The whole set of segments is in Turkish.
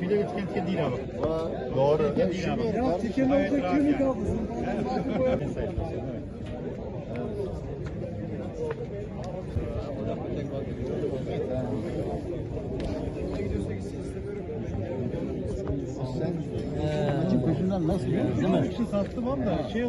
Tüyler etken etken değil abi. Doğru. Gayet olsa rahat kimi kaldı? Sen peşinden nasıl? Değil mi? Bir şey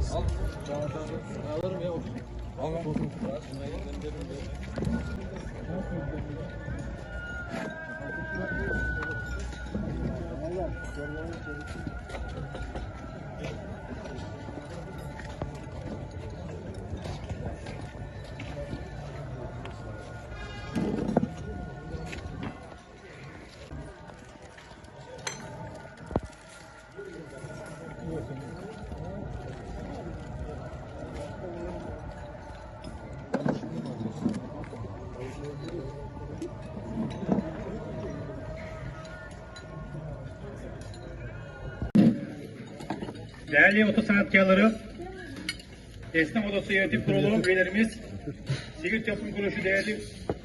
sattım ama da şey olmuştu. Direkt ölecek. Değerli oto sanatkarları, Esnaf Odası Yönetim Kurulu üyelerimiz, sivil toplum kuruluşu değerli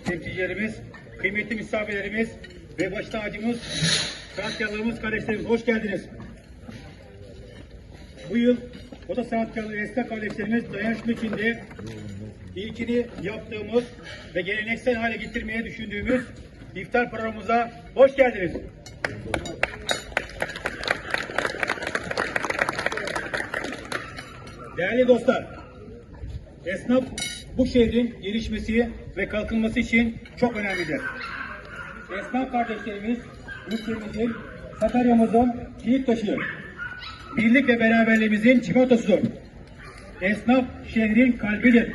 temsilcilerimiz, kıymetli misafirlerimiz ve baş tacımız, sanatkarlarımız, kardeşlerimiz hoş geldiniz. Bu yıl Oda Sanatkarları Esnaf kardeşlerimiz dayanışma içinde ilkini yaptığımız ve geleneksel hale getirmeye düşündüğümüz iftar programımıza hoş geldiniz. Değerli dostlar, esnaf bu şehrin gelişmesi ve kalkınması için çok önemlidir. Esnaf kardeşlerimiz ülkemizin, Sakarya'mızın kilit taşı, birlik ve beraberliğimizin çimentosudur. Esnaf şehrin kalbidir.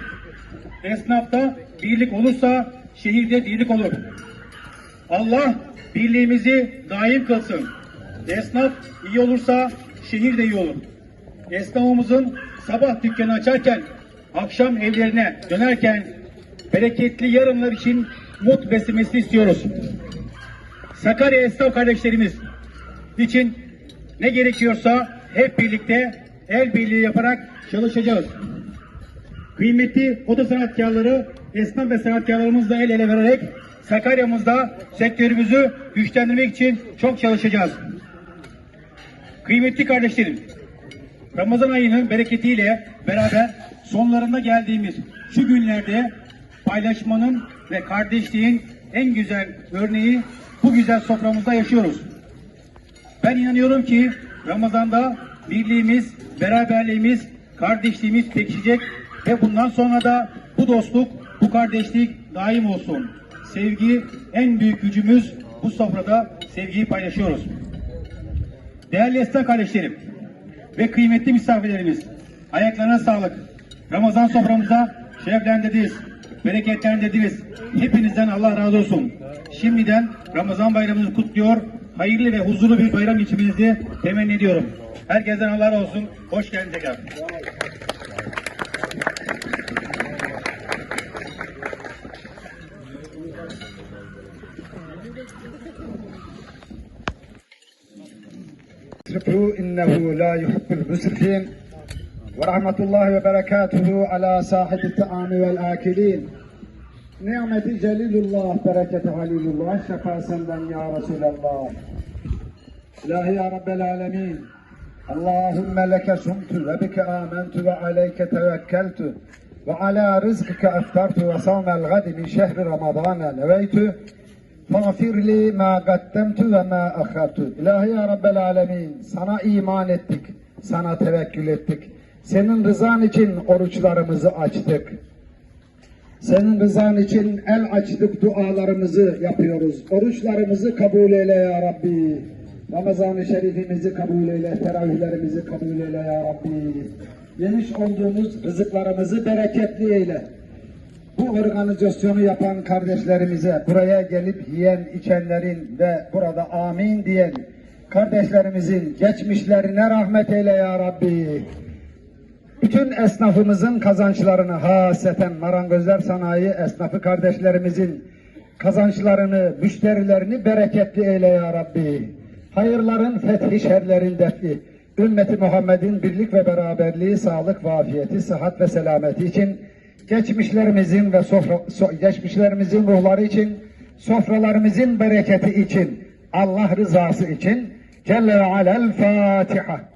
Esnafta birlik olursa şehirde dirlik olur. Allah birliğimizi daim kılsın. Esnaf iyi olursa şehir de iyi olur. Esnafımızın sabah dükkanı açarken, akşam evlerine dönerken bereketli yarınlar için mut beslemesini istiyoruz. Sakarya esnaf kardeşlerimiz için ne gerekiyorsa hep birlikte el birliği yaparak çalışacağız. Kıymetli oto sanatkarları, esnaf ve sanatkarlarımızla el ele vererek Sakarya'mızda sektörümüzü güçlendirmek için çok çalışacağız. Kıymetli kardeşlerim, Ramazan ayının bereketiyle beraber sonlarında geldiğimiz şu günlerde paylaşmanın ve kardeşliğin en güzel örneği bu güzel soframızda yaşıyoruz. Ben inanıyorum ki Ramazan'da birliğimiz, beraberliğimiz, kardeşliğimiz pekişecek ve bundan sonra da bu dostluk, bu kardeşlik daim olsun. Sevgi en büyük gücümüz bu sofrada sevgiyi paylaşıyoruz. Değerli esnaf kardeşlerim ve kıymetli misafirlerimiz, ayaklarına sağlık. Ramazan soframıza şereflendirdiniz, bereketlendirdiniz. Hepinizden Allah razı olsun. Şimdiden Ramazan bayramınızı kutluyor, hayırlı ve huzurlu bir bayram geçirmenizi temenni ediyorum. Herkesten Allah razı olsun. Hoş geldiniz tekrar. اسرفوا انه لا يحب المسرفين ورحمة الله وبركاته على صاحب الطعام والآكلين نعمة جليل الله بركة عليل الله شفا سندا يا رسول الله إلهي يا رب العالمين اللهم لك صمت وبك آمنت وعليك توكلت وعلى رزقك أفطرت وصوم الغد من شهر رمضان Mağfir li ma gaddemtu ve ma akhartu. İlahi ya Rabbel Alemin sana iman ettik, sana tevekkül ettik. Senin rızan için oruçlarımızı açtık. Senin rızan için el açtık dualarımızı yapıyoruz. Oruçlarımızı kabul eyle ya Rabbi. Ramazan-ı Şerifimizi kabul eyle, teravihlerimizi kabul eyle ya Rabbi. Geniş olduğumuz rızıklarımızı bereketli eyle bu organizasyonu yapan kardeşlerimize, buraya gelip yiyen, içenlerin ve burada amin diyen kardeşlerimizin geçmişlerine rahmet eyle ya Rabbi. Bütün esnafımızın kazançlarını haseten marangozlar sanayi esnafı kardeşlerimizin kazançlarını, müşterilerini bereketli eyle ya Rabbi. Hayırların fethi şerlerin defi. Ümmeti Muhammed'in birlik ve beraberliği, sağlık ve afiyeti, sıhhat ve selameti için geçmişlerimizin ve sofra, so- geçmişlerimizin ruhları için, sofralarımızın bereketi için, Allah rızası için Celle ve Alel Fatiha.